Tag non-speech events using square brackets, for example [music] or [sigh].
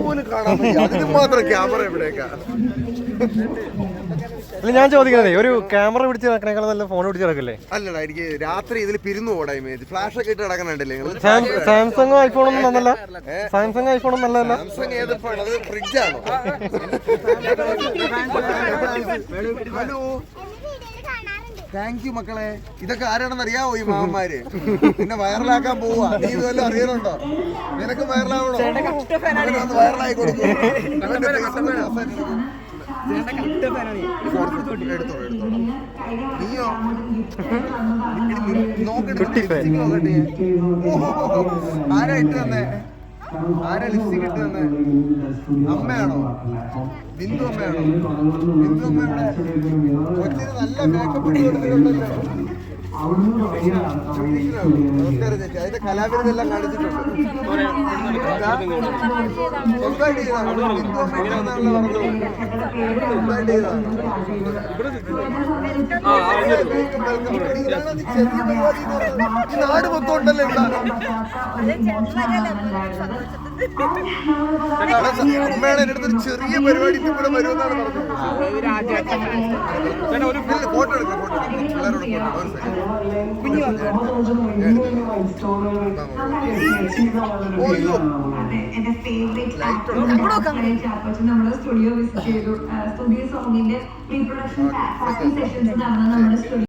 പോലും കാണാൻ വയ്യ. അതിന് മാത്രം ക്യാമറ എവിടേക്കാ അല്ല ഞാൻ ചോദിക്കുന്നതേ ഒരു ക്യാമറ പിടിച്ച് നടക്കണേക്കാൾ നല്ല ഫോൺ പിടിച്ച് നടക്കില്ലേ? അല്ലടാ എനിക്ക് രാത്രി ഇതിൽ പിരിന്നു പോടാ ഇമേജ് ഫ്ലാഷ് ഒക്കെ ഇട്ട് കിടക്കണുണ്ടല്ലേ സാംസങ് ഐഫോണൊന്നും നന്നല്ല. സാംസങ് ഐഫോണും നല്ലതല്ല സാംസങ് ഏത് phone? അത് ഫ്രിഡ്ജ് ആണോ? ഹലോ? താങ്ക് യു മക്കളെ. ഇതൊക്കെ ആരാണെന്ന് അറിയാവോ ഈ മാമന്മാര്? പിന്നെ വൈറലാക്കാൻ പോവാ. നീ ഇതുവല്ലോ അറിയണുണ്ടോ നിനക്ക് വൈറലാവണോ? വൈറലായി കൊടുക്കും. നീയോ? [laughs] നോക്കട്ടെ ആരാ ഇട്ട് തന്നെ? ആരാ ലിപ്സ്റ്റിക് ഇട്ട് തന്നെ അമ്മയാണോ? ബിന്ദു അമ്മയാണോ? ബിന്ദു അമ്മയുടെ കൊച്ചിന് നല്ല മേക്കപ്പ് ഇട്ട് കൊടുത്തിട്ടുണ്ടല്ലോ. അതിന്റെ കലാവിരുതെല്ലാം കാണിച്ചിട്ടുണ്ട്. നാട് മൊത്തം ഉണ്ടല്ലോ അടുത്തൊരു ചെറിയ പരിപാടി ഇവിടെ വരുമെന്നാണ് പറഞ്ഞത് ഫോട്ടോ എടുക്കാം ഫോട്ടോ എടുക്കാം നമ്മുടെ സ്റ്റുഡിയോ വിസിറ്റ് ചെയ്തു സ്റ്റുഡിയോ സോങ്ങിന്റെ റീപ്രൊഡക്ഷൻ സെഷൻസ് നടന്ന നമ്മുടെ സ്റ്റുഡിയോ